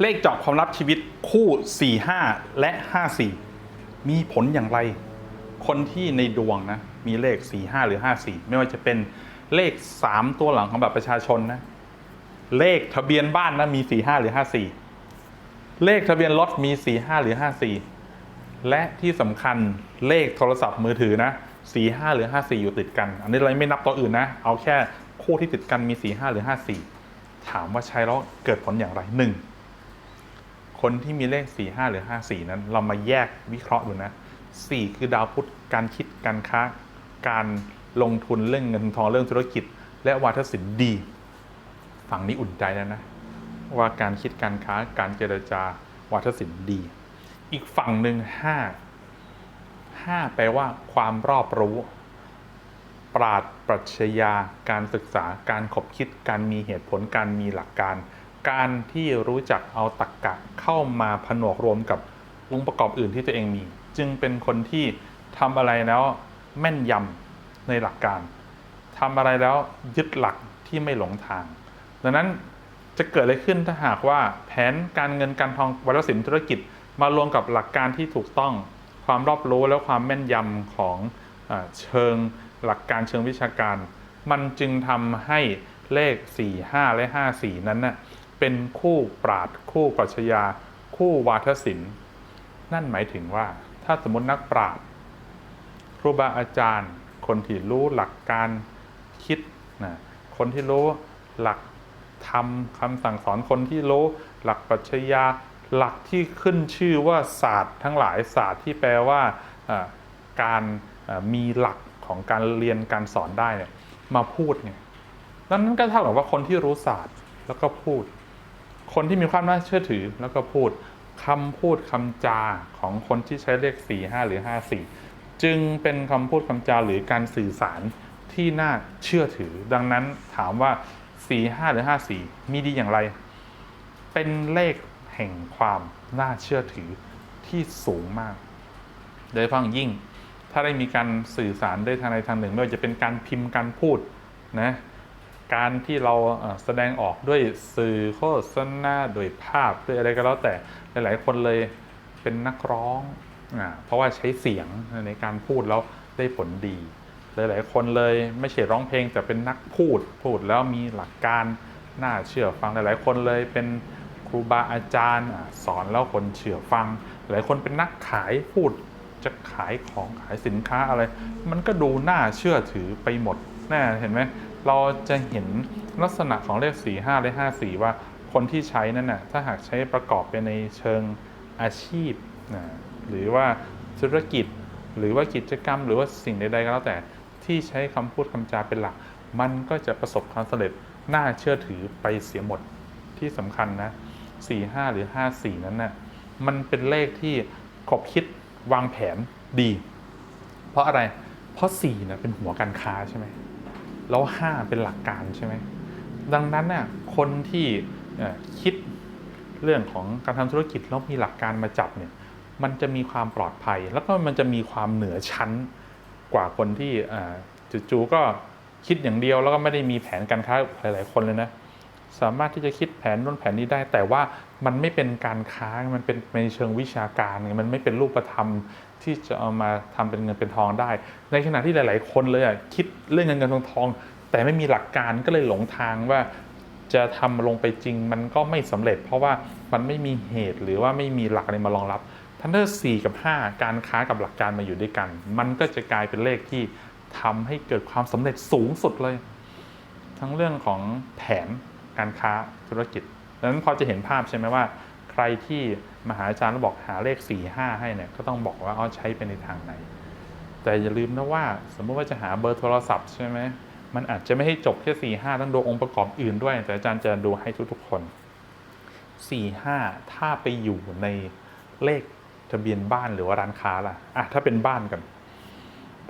เลขเจาะความลับชีวิตคู่ 45 และ 54 มีผลอย่างไร คนที่ในดวงนะ มีเลข 45 หรือ 54 ไม่ว่าจะเป็นเลข 3 ตัวหลังของบัตรประชาชนนะ เลขทะเบียนบ้านนะมี 45 หรือ 54 เลขทะเบียนรถมี 45 หรือ 54 และที่สำคัญเลขโทรศัพท์มือถือนะ 45 หรือ 54 อยู่ติดกัน อันนี้เราไม่นับตัวอื่นนะ เอาแค่คู่ที่ติดกันมี 45 หรือ 54 ถามว่าใช้แล้วเกิดผลอย่างไรหนึ่ง คนที่มีเลข 4 5 หรือ 5 4 นั้น เรามาแยกวิเคราะห์ดูนะ 4 คือดาวพุธการคิดการค้า การลงทุนเรื่องเงินทองเรื่องธุรกิจ และวาทศิลป์ดี ฝั่งนี้อุ่นใจแล้วนะ ว่าการคิดการค้าการเจรจาวาทศิลป์ดี อีกฝั่งหนึ่ง5 5 แปลว่าความรอบรู้ ปราดปรัชญาการศึกษาการขบคิดการมีเหตุผลการมีหลักการ การที่รู้จักเอาตรรกกะเข้ามาผนวกรวมกับองค์ประกอบอื่นที่ตัวเองมี จึงเป็นคนที่ทำอะไรแล้วแม่นยำในหลักการทำอะไรแล้วยึดหลักที่ไม่หลงทาง ดังนั้นจะเกิดอะไรขึ้นถ้าหากว่าแผนการเงินการทองวัฒนศิลป์ธุรกิจมารวมกับหลักการที่ถูกต้อง ความรอบรู้และความแม่นยำของอเชิงหลักการเชิงวิชาการ มันจึงทำให้เลข 4 5 และ 5 4 นั้นน่ะ เป็นคู่ปราดคู่ปรัชญา คู่วาทศิลป์ นั่นหมายถึงว่าถ้าสมมตินักปราชญ์ครูบาอาจารย์ คนที่รู้หลักการคิดนะคนที่รู้หลักธรรมคำสั่งสอนคนที่รู้หลักปรัชญาหลักที่ขึ้นชื่อว่าศาสตร์ทั้งหลายศาสตร์ที่แปลว่าการมีหลักของการเรียนการสอนได้เนี่ยมาพูดเนี่ยนั้นก็เท่ากับว่าคนที่รู้ศาสตร์แล้วก็พูด คนที่มีความน่าเชื่อถือแล้วก็พูดคำพูดคำจาของคนที่ใช้เลข 4 5 หรือ 5 4 จึงเป็นคำพูดคำจาหรือการสื่อสารที่น่าเชื่อถือ ดังนั้นถามว่า 4 5 หรือ 5 4 มีดีอย่างไร เป็นเลขแห่งความน่าเชื่อถือที่สูงมาก โดยเฉพาะอย่างยิ่ง ถ้าได้มีการสื่อสารได้ทางใดทางหนึ่งไม่ว่าจะเป็นการพิมพ์การพูดนะ การที่เราแสดงออกด้วยสื่อโฆษณาด้วยภาพด้วยอะไรก็แล้วแต่หลาย ๆ คนเลยเป็นนักร้องอเพราะว่าใช้เสียงในการพูดแล้วได้ผลดี หลาย ๆ คนเลยไม่ใช่ร้องเพลงแต่เป็นนักพูดพูดแล้วมีหลักการน่าเชื่อฟังหลาย ๆ คนเลยเป็นครูบาอาจารย์สอนแล้วคนเชื่อฟัง หลายคนเป็นนักขายพูดจะขายของขายสินค้าอะไร มันก็ดูน่าเชื่อถือไปหมดแน่เห็นไหม เราจะเห็นลักษณะของเลข 4 5 และ 5 4 ว่าคนที่ใช้นั่นน่ะถ้าหากใช้ประกอบไปในเชิงอาชีพนะหรือว่าธุรกิจ หรือว่ากิจกรรม หรือว่าสิ่งใดๆก็แล้วแต่ที่ใช้คำพูดคำจาเป็นหลัก มันก็จะประสบความสำเร็จน่าเชื่อถือไปเสียหมดที่สำคัญนะ 4 5 หรือ 5 4 นั้นน่ะมันเป็นเลขที่ขบคิดวางแผนดี เพราะอะไรเพราะ4นะเป็นหัวการค้าใช่ไหม แล้ว 5 เป็นหลักการใช่ไหมดังนั้นน่ะคนที่คิดเรื่องของการทำธุรกิจแล้วมีหลักการมาจับเนี่ยมันจะมีความปลอดภัย แล้วก็มันจะมีความเหนือชั้นกว่าคนที่จู่ๆก็คิดอย่างเดียวแล้วก็ไม่ได้มีแผนการค้าหลาย ๆ คนเลยนะสามารถที่จะคิดแผนนู่นแผนนี้ได้ แต่ว่า มันไม่เป็นการค้ามันเป็นในเชิงวิชาการ มันไม่เป็นรูปธรรมที่จะเอามาทำเป็นเงินเป็นทองได้ ในขณะที่หลาย ๆ คนเลยอะคิดเรื่องเงินเงินทองทอง แต่ไม่มีหลักการก็เลยหลงทางว่าจะทำลงไปจริงมันก็ไม่สำเร็จ เพราะว่ามันไม่มีเหตุหรือว่าไม่มีหลักอะไรมารองรับทันเดอร์4กับ 5 การค้ากับหลักการมาอยู่ด้วยกัน มันก็จะกลายเป็นเลขที่ทำให้เกิดความสำเร็จสูงสุดเลย ทั้งเรื่องของแผนการค้าธุรกิจ ดังนั้นพอจะเห็นภาพใช่ไหมว่า ใครที่มหาอาจารย์แล้วบอกหาเลข 4 5 ให้เนี่ยก็ต้องบอกว่าเอใช้ไปในทางไหน แต่อย่าลืมนะว่า สมมติว่าจะหาเบอร์โทรศัพท์ใช่ไหมมันอาจจะไม่ให้จบแค่ 4 5 ต้องดูองค์ประกอบอื่นด้วย แต่อาจารย์จะดูให้ทุกๆคน 4 5 ถ้าไปอยู่ในเลขทะเบียนบ้านหรือว่าร้านค้าล่ะอะถ้าเป็นบ้านกัน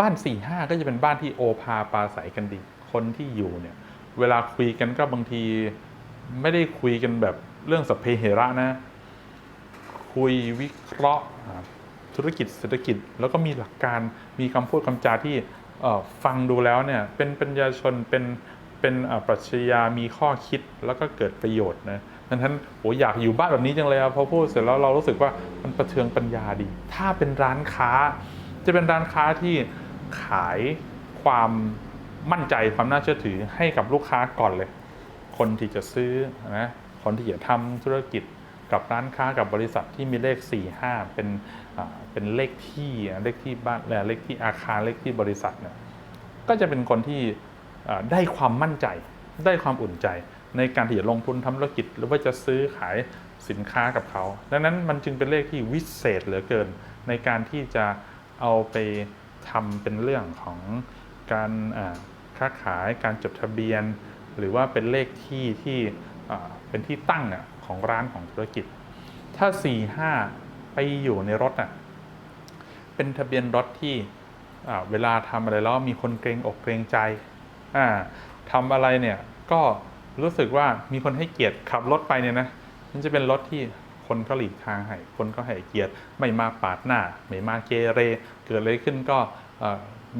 บ้าน4ี่ห้าก็จะเป็นบ้านที่โอภาปาศัยกันดี คนที่อยู่เนี่ย เวลาคุยกันก็บางที ไม่ได้คุยกันแบบเรื่องสัพเพเหระนะ คุยวิเคราะห์ธุรกิจเศรษฐกิจแล้วก็มีหลักการมีคำพูดคำจาที่ฟังดูแล้วเนี่ยเป็นปัญญาชนเป็นเป็นปรัชญามีข้อคิดแล้วก็เกิดประโยชน์นะดัดังนั้นโอ้อยากอยู่บ้านแบบนี้จังเลยอะพอพูดเสร็จแล้วเรารู้สึกว่ามันประเทืองปัญญาดี ถ้าเป็นร้านค้า จะเป็นร้านค้าที่ขายความมั่นใจความน่าเชื่อถือให้กับลูกค้าก่อนเลย คนที่จะซื้อนะคนที่จะทำธุรกิจกับร้านค้ากับบริษัทที่มีเลข 4 5 เป็นเป็นเลขที่เลขที่บ้านเลขที่อาคารเลขที่บริษัทเนี่ยก็จะเป็นคนที่ได้ความมั่นใจ ได้ความอุ่นใจ ในการที่จะลงทุนทำธุรกิจ หรือว่าจะซื้อขายสินค้ากับเขา ดังนั้นมันจึงเป็นเลขที่วิเศษเหลือเกิน ในการที่จะเอาไปทำเป็นเรื่องของการค้าขายการจดทะเบียน หรือว่าเป็นเลขที่ที่เป็นที่ตั้งของร้านของธุรกิจ ถ้า 4 5 ไปอยู่ในรถอะเป็นทะเบียนรถที่เวลาทำอะไรแล้วมีคนเกรงอกเกรงใจทำอะไรเนี่ยก็รู้สึกว่ามีคนให้เกียรติขับรถไปเนี่ยนะมันจะเป็นรถที่คนก็หลีกทางให้คนก็ให้เกียรติ ไม่มาปาดหน้า ไม่มาเกเร เกิดอะไรขึ้นก็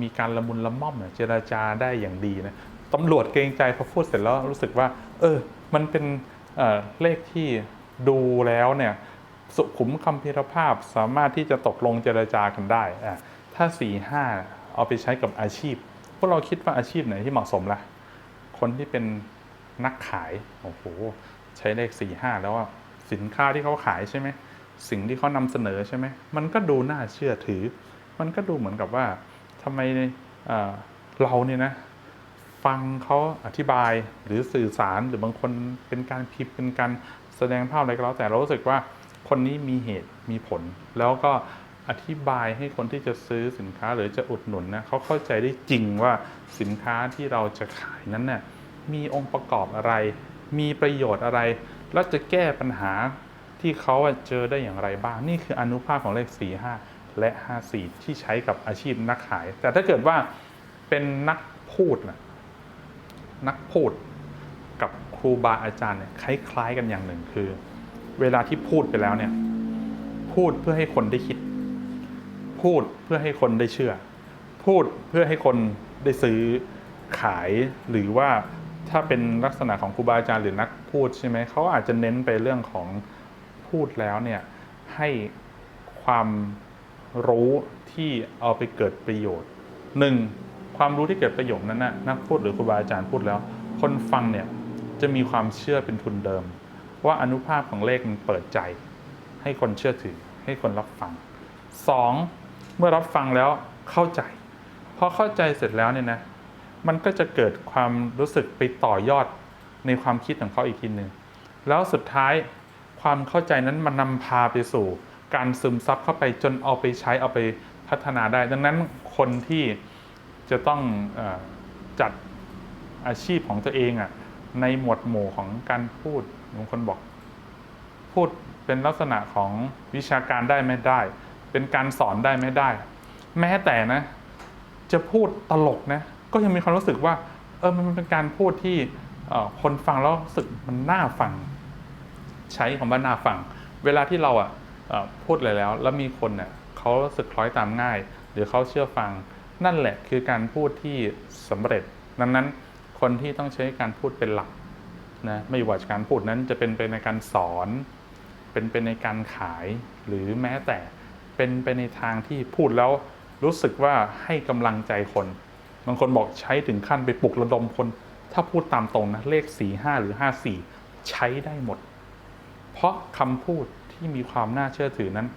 มีการละมุนละม่อมเนี่ยเจราจาได้อย่างดีนะ ตำรวจเกรงใจพอพูดเสร็จแล้วรู้สึกว่า เออ มันเป็นเเลขที่ดูแล้วเนี่ย สุขุมคำพิรภาพสามารถที่จะตกลงเจรจากันได้อะถ้า4 5เอาไปใช้กับอาชีพ พวกเราคิดว่าอาชีพไหนที่เหมาะสมล่ะ คนที่เป็นนักขาย โอ้โห ใช้เลข4 5แล้วว่าสินค้าที่เขาขายใช่ไหม สิ่งที่เขานำเสนอใช่ไหม มันก็ดูน่าเชื่อถือ มันก็ดูเหมือนกับว่าทำไมเเราเนี่ยนะ ฟังเขาอธิบายหรือสื่อสารหรือบางคนเป็นการพิมพ์เป็นการแสดงภาพอะไรก็แล้วแต่เรารู้สึกว่าคนนี้มีเหตุมีผล แล้วก็อธิบายให้คนที่จะซื้อสินค้าหรือจะอุดหนุนนะเขาเข้าใจได้จริงว่าสินค้าที่เราจะขายนั้นน่ะมีองค์ประกอบอะไร มีประโยชน์อะไร แล้วจะแก้ปัญหาที่เขาเจอได้อย่างไรบ้าง นี่คืออนุภาคของเลข 4 5 และ 54 ที่ใช้กับอาชีพนักขาย แต่ถ้าเกิดว่าเป็นนักพูดนะ นักพูดกับครูบาอาจารย์เนี่ยคล้าย ๆ กันอย่างหนึ่งคือ เวลาที่พูดไปแล้วเนี่ย พูดเพื่อให้คนได้คิด พูดเพื่อให้คนได้เชื่อ พูดเพื่อให้คนได้ซื้อขายหรือว่าถ้าเป็นลักษณะของครูบาอาจารย์หรือนักพูดใช่ไหมเขาอาจจะเน้นไปเรื่องของพูดแล้วเนี่ยให้ความรู้ที่เอาไปเกิดประโยชน์หนึ่ง ความรู้ที่เกิดประโยชน์นั้นนะนักพูดหรือครูบาอาจารย์พูดแล้ว คนฟังเนี่ยจะมีความเชื่อเป็นทุนเดิม ว่าอนุภาพของเลขมันเปิดใจ ให้คนเชื่อถือ ให้คนรับฟังสองเมื่อรับฟังแล้วเข้าใจพอเข้าใจเสร็จแล้วเนี่ยนะมันก็จะเกิดความรู้สึกไปต่อยอดในความคิดของเขาอีกทีหนึ่งแล้วสุดท้ายความเข้าใจนั้นมันนำพาไปสู่ การซึมซับเข้าไปจนเอาไปใช้เอาไปพัฒนาได้ ดังนั้นคนที่ จะต้องอจัดอาชีพของตัวเองอะในหมวดหมู่ของการพูดบางคนบอก พูดเป็นลักษณะของวิชาการได้ไม่ได้ เป็นการสอนได้ไม่ได้ แม้แต่นะ จะพูดตลกนะ ก็ยังมีความรู้สึกว่า เออมันเป็นการพูดที่คนฟังแล้วรู้สึกมันน่าฟัง ใช้คำว่าน่าฟัง เวลาที่เราอะพูดอะไรแล้ว แล้วมีคนเนี่ยเขารู้สึกคล้อยตามง่าย หรือเขาเชื่อฟัง นั่นแหละคือการพูดที่สำเร็จ ดังนั้นคนที่ต้องใช้การพูดเป็นหลักนะไม่ว่าการพูดนั้นจะเป็นไปในการสอน เป็นไปในการขายหรือแม้แต่เป็นไปในทางที่พูดแล้วรู้สึกว่าให้กำลังใจคน บางคนบอกใช้ถึงขั้นไปปลุกระดมคน ถ้าพูดตามตรงนะเลข 4 5 หรือ 5 4 ใช้ได้หมด เพราะคำพูดที่มีความน่าเชื่อถือนั้น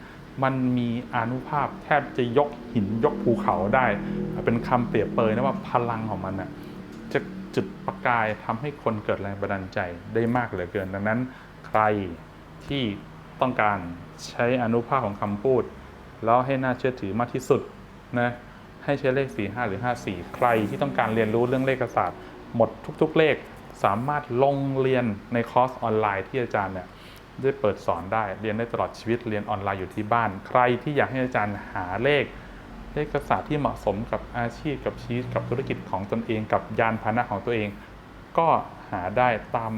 มันมีอนุภาพแทบจะยกหินยกภูเขาได้ เป็นคำเปรียบเปยนะว่าพลังของมันน่ะจะจุดประกายทำให้คนเกิดแรงบันดาลใจได้มากเหลือเกิน ดังนั้น ใครที่ต้องการใช้อนุภาพของคำพูด แล้วให้น่าเชื่อถือมากที่สุดนะให้ใช้เลข 4 5 หรือ 5 4 ใครที่ต้องการเรียนรู้เรื่องเลขศาสตร์ หมดทุกๆเลขสามารถลงเรียนในคอร์สออนไลน์ที่อาจารย์เนี่ย ได้เปิดสอนได้ เรียนได้ตลอดชีวิตเรียนออนไลน์อยู่ที่บ้าน ใครที่อยากให้อาจารย์หาเลข เลขศาสตร์ที่เหมาะสมกับอาชีพกับชีวิตกับธุรกิจของตนเอง กับยานพาหนะของตัวเอง ก็หาได้ตาม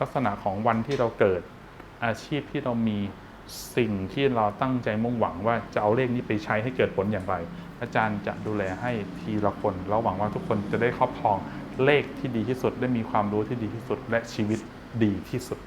ลักษณะของวันที่เราเกิดอาชีพที่เรามีสิ่งที่เราตั้งใจมุ่งหวังว่าจะเอาเลขนี้ไปใช้ให้เกิดผลอย่างไร อาจารย์จะดูแลให้ทีละคนแล้วหวังว่าทุกคนจะได้ครอบครองเลขที่ดีที่สุดได้มีความรู้ที่ดีที่สุด และชีวิตดีที่สุด